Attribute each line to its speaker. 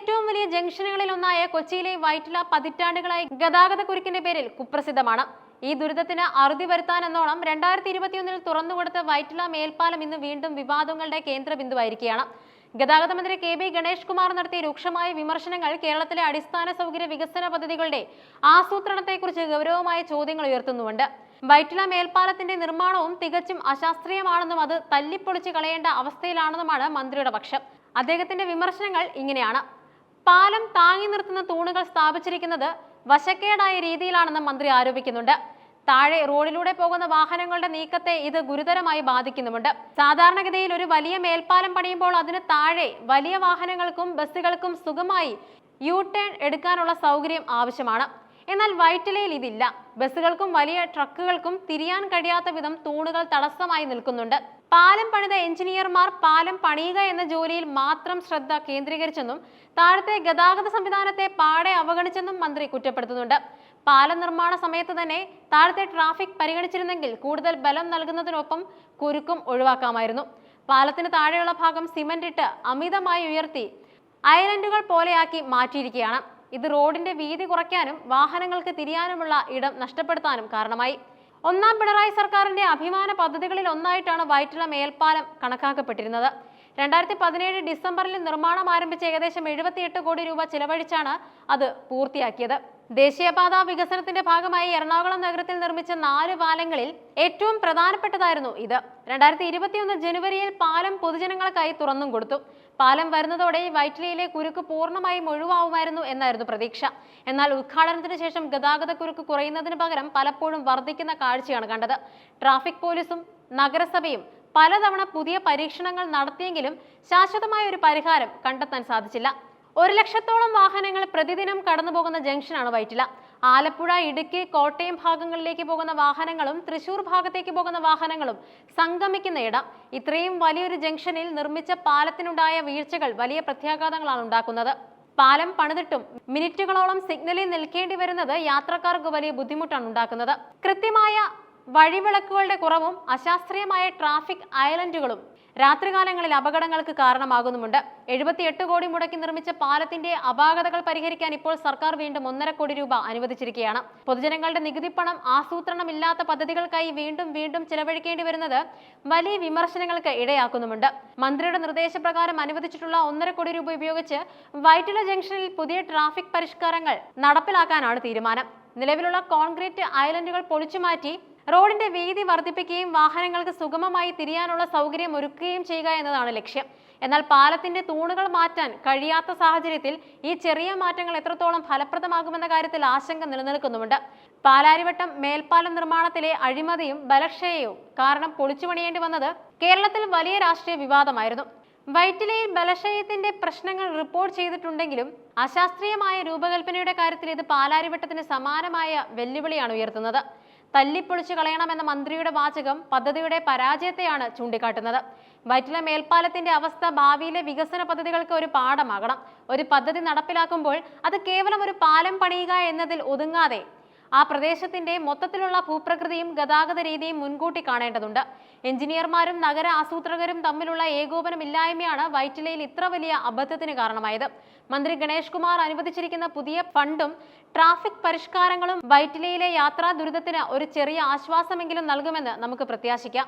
Speaker 1: ഏറ്റവും വലിയ ജംഗ്ഷനുകളിൽ ഒന്നായ കൊച്ചിയിലെ വൈറ്റില പതിറ്റാണ്ടുകളായി ഗതാഗത കുരുക്കിന്റെ പേരിൽ കുപ്രസിദ്ധമാണ്. ഈ ദുരിതത്തിന് അറുതി വരുത്താനെന്നോണം രണ്ടായിരത്തി ഇരുപത്തിയൊന്നിൽ തുറന്നുകൊടുത്ത വൈറ്റില മേൽപ്പാലം ഇന്ന് വീണ്ടും വിവാദങ്ങളുടെ കേന്ദ്ര ബിന്ദുവായിരിക്കുകയാണ് ഗതാഗത മന്ത്രി കെ ബി ഗണേഷ് കുമാർ നടത്തിയ രൂക്ഷമായ വിമർശനങ്ങൾ കേരളത്തിലെ അടിസ്ഥാന സൗകര്യ വികസന പദ്ധതികളുടെ ആസൂത്രണത്തെക്കുറിച്ച് ഗൗരവമായ ചോദ്യങ്ങൾ ഉയർത്തുന്നുണ്ട് വൈറ്റില മേൽപ്പാലത്തിന്റെ നിർമ്മാണവും തികച്ചും അശാസ്ത്രീയമാണെന്നും അത് തല്ലിപ്പൊളിച്ച് കളയേണ്ട അവസ്ഥയിലാണെന്നുമാണ് മന്ത്രിയുടെ പക്ഷം. അദ്ദേഹത്തിന്റെ വിമർശനങ്ങൾ ഇങ്ങനെയാണ്. പാലം താങ്ങി നിർത്തുന്ന തൂണുകൾ സ്ഥാപിച്ചിരിക്കുന്നത് വശക്കേടായ രീതിയിലാണെന്ന് മന്ത്രി ആരോപിക്കുന്നുണ്ട്. താഴെ റോഡിലൂടെ പോകുന്ന വാഹനങ്ങളുടെ നീക്കത്തെ ഇത് ഗുരുതരമായി ബാധിക്കുന്നുമുണ്ട്. സാധാരണഗതിയിൽ ഒരു വലിയ മേൽപ്പാലം പണിയുമ്പോൾ അതിന് താഴെ വലിയ വാഹനങ്ങൾക്കും ബസ്സുകൾക്കും സുഖമായി യു ടേൺ എടുക്കാനുള്ള സൗകര്യം ആവശ്യമാണ്. എന്നാൽ വൈറ്റിലയിൽ ഇതില്ല. ബസ്സുകൾക്കും വലിയ ട്രക്കുകൾക്കും തിരിയാൻ കഴിയാത്ത വിധം തൂണുകൾ തടസ്സമായി നിൽക്കുന്നുണ്ട്. പാലം പണിത എഞ്ചിനീയർമാർ പാലം പണിയുക എന്ന ജോലിയിൽ മാത്രം ശ്രദ്ധ കേന്ദ്രീകരിച്ചെന്നും താഴത്തെ ഗതാഗത സംവിധാനത്തെ പാടെ അവഗണിച്ചെന്നും മന്ത്രി കുറ്റപ്പെടുത്തുന്നുണ്ട്. പാലം നിർമ്മാണ സമയത്ത് തന്നെ താഴത്തെ ട്രാഫിക് പരിഗണിച്ചിരുന്നെങ്കിൽ കൂടുതൽ ബലം നൽകുന്നതിനൊപ്പം കുരുക്കും ഒഴിവാക്കാമായിരുന്നു. പാലത്തിന് താഴെയുള്ള ഭാഗം സിമന്റ് ഇട്ട് അമിതമായി ഉയർത്തി ഐലൻഡുകൾ പോലെയാക്കി മാറ്റിയിരിക്കുകയാണ്. ഇത് റോഡിന്റെ വീതി കുറയ്ക്കാനും വാഹനങ്ങൾക്ക് തിരിയാനുമുള്ള ഇടം നഷ്ടപ്പെടുത്താനും കാരണമായി. ഒന്നാം പിണറായി സർക്കാരിന്റെ അഭിമാന പദ്ധതികളിൽ ഒന്നായിട്ടാണ് വൈറ്റില മേൽപ്പാലം കണക്കാക്കപ്പെട്ടിരുന്നത്. രണ്ടായിരത്തി പതിനേഴ് ഡിസംബറിൽ നിർമ്മാണം ആരംഭിച്ച ഏകദേശം എഴുപത്തിയെട്ട് കോടി രൂപ ചിലവഴിച്ചാണ് അത് പൂർത്തിയാക്കിയത്. ദേശീയപാത വികസനത്തിന്റെ ഭാഗമായി എറണാകുളം നഗരത്തിൽ നിർമ്മിച്ച നാല് പാലങ്ങളിൽ ഏറ്റവും പ്രധാനപ്പെട്ടതായിരുന്നു ഇത്. രണ്ടായിരത്തി ഇരുപത്തിയൊന്ന് ജനുവരിയിൽ പാലം പൊതുജനങ്ങൾക്കായി തുറന്നും കൊടുത്തു. പാലം വരുന്നതോടെ വൈറ്റിലയിലെ കുരുക്ക് പൂർണമായും ഒഴിവാവുമായിരുന്നു എന്നായിരുന്നു പ്രതീക്ഷ. എന്നാൽ ഉദ്ഘാടനത്തിന് ശേഷം ഗതാഗത കുരുക്ക് കുറയുന്നതിന് പകരം പലപ്പോഴും വർദ്ധിക്കുന്ന കാഴ്ചയാണ് കണ്ടത്. ട്രാഫിക് പോലീസും നഗരസഭയും പലതവണ പുതിയ പരീക്ഷണങ്ങൾ നടത്തിയെങ്കിലും ശാശ്വതമായ ഒരു പരിഹാരം കണ്ടെത്താൻ സാധിച്ചില്ല. ഒരു ലക്ഷത്തോളം വാഹനങ്ങൾ പ്രതിദിനം കടന്നുപോകുന്ന ജംഗ്ഷനാണ് വൈറ്റില. ആലപ്പുഴ ഇടുക്കി കോട്ടയം ഭാഗങ്ങളിലേക്ക് പോകുന്ന വാഹനങ്ങളും തൃശൂർ ഭാഗത്തേക്ക് പോകുന്ന വാഹനങ്ങളും സംഗമിക്കുന്ന ഇടം. ഇത്രയും വലിയൊരു ജംഗ്ഷനിൽ നിർമ്മിച്ച പാലത്തിനുണ്ടായ വീഴ്ചകൾ വലിയ പ്രത്യാഘാതങ്ങളാണ് ഉണ്ടാക്കുന്നത്. പാലം പണിതിട്ടും മിനിറ്റുകളോളം സിഗ്നലിൽ നിൽക്കേണ്ടി വരുന്നത് യാത്രക്കാർക്ക് വലിയ ബുദ്ധിമുട്ടാണ് ഉണ്ടാക്കുന്നത്. കൃത്യമായ വഴിവിളക്കുകളുടെ കുറവും അശാസ്ത്രീയമായ ട്രാഫിക് ഐലൻഡുകളും രാത്രികാലങ്ങളിൽ അപകടങ്ങൾക്ക് കാരണമാകുന്നുമുണ്ട്. എഴുപത്തിയെട്ട് കോടി മുടക്കി നിർമ്മിച്ച പാലത്തിന്റെ അപാകതകൾ പരിഹരിക്കാൻ ഇപ്പോൾ സർക്കാർ വീണ്ടും ഒന്നര കോടി രൂപ അനുവദിച്ചിരിക്കുകയാണ്. പൊതുജനങ്ങളുടെ നികുതി പണം ആസൂത്രണമില്ലാത്ത പദ്ധതികൾക്കായി വീണ്ടും വീണ്ടും ചെലവഴിക്കേണ്ടി വരുന്നത് വലിയ വിമർശനങ്ങൾക്ക് ഇടയാക്കുന്നുമുണ്ട്. മന്ത്രിയുടെ നിർദ്ദേശപ്രകാരം അനുവദിച്ചിട്ടുള്ള ഒന്നര കോടി രൂപ ഉപയോഗിച്ച് വൈറ്റില ജംഗ്ഷനിൽ പുതിയ ട്രാഫിക് പരിഷ്കാരങ്ങൾ നടപ്പിലാക്കാനാണ് തീരുമാനം. നിലവിലുള്ള കോൺക്രീറ്റ് ഐലൻഡുകൾ പൊളിച്ചുമാറ്റി റോഡിന്റെ വീതി വർദ്ധിപ്പിക്കുകയും വാഹനങ്ങൾക്ക് സുഗമമായി തിരിയാനുള്ള സൗകര്യം ഒരുക്കുകയും ചെയ്യുക എന്നതാണ് ലക്ഷ്യം. എന്നാൽ പാലത്തിന്റെ തൂണുകൾ മാറ്റാൻ കഴിയാത്ത സാഹചര്യത്തിൽ ഈ ചെറിയ മാറ്റങ്ങൾ എത്രത്തോളം ഫലപ്രദമാകുമെന്ന കാര്യത്തിൽ ആശങ്ക നിലനിൽക്കുന്നുമുണ്ട്. പാലാരിവട്ടം മേൽപ്പാലം നിർമ്മാണത്തിലെ അഴിമതിയും ബലക്ഷയവും കാരണം പൊളിച്ചുപണിയേണ്ടി വന്നത് കേരളത്തിൽ വലിയ രാഷ്ട്രീയ വിവാദമായിരുന്നു. വൈറ്റിലയിൽ ബലക്ഷയത്തിന്റെ പ്രശ്നങ്ങൾ റിപ്പോർട്ട് ചെയ്തിട്ടുണ്ടെങ്കിലും അശാസ്ത്രീയമായ രൂപകൽപ്പനയുടെ കാര്യത്തിൽ ഇത് പാലാരിവട്ടത്തിന് സമാനമായ വെല്ലുവിളിയാണ് ഉയർത്തുന്നത്. തല്ലിപ്പൊളിച്ചു കളയണമെന്ന മന്ത്രിയുടെ വാചകം പദ്ധതിയുടെ പരാജയത്തെയാണ് ചൂണ്ടിക്കാട്ടുന്നത്. വൈറ്റില മേൽപ്പാലത്തിന്റെ അവസ്ഥ ഭാവിയിലെ വികസന പദ്ധതികൾക്ക് ഒരു പാഠമാകണം. ഒരു പദ്ധതി നടപ്പിലാക്കുമ്പോൾ അത് കേവലം ഒരു പാലം പണിയുക എന്നതിൽ ഒതുങ്ങാതെ ആ പ്രദേശത്തിന്റെ മൊത്തത്തിലുള്ള ഭൂപ്രകൃതിയും ഗതാഗത രീതിയും മുൻകൂട്ടി കാണേണ്ടതുണ്ട്. എഞ്ചിനീയർമാരും നഗര ആസൂത്രകരും തമ്മിലുള്ള ഏകോപനമില്ലായ്മയാണ് വൈറ്റിലയിൽ ഇത്ര വലിയ അബദ്ധത്തിന് കാരണമായത്. മന്ത്രി ഗണേഷ് കുമാർ അനുവദിച്ചിരിക്കുന്ന പുതിയ ഫണ്ടും ട്രാഫിക് പരിഷ്കാരങ്ങളും വൈറ്റിലയിലെ യാത്രാ ദുരിതത്തിന് ഒരു ചെറിയ ആശ്വാസമെങ്കിലും നൽകുമെന്ന് നമുക്ക് പ്രത്യാശിക്കാം.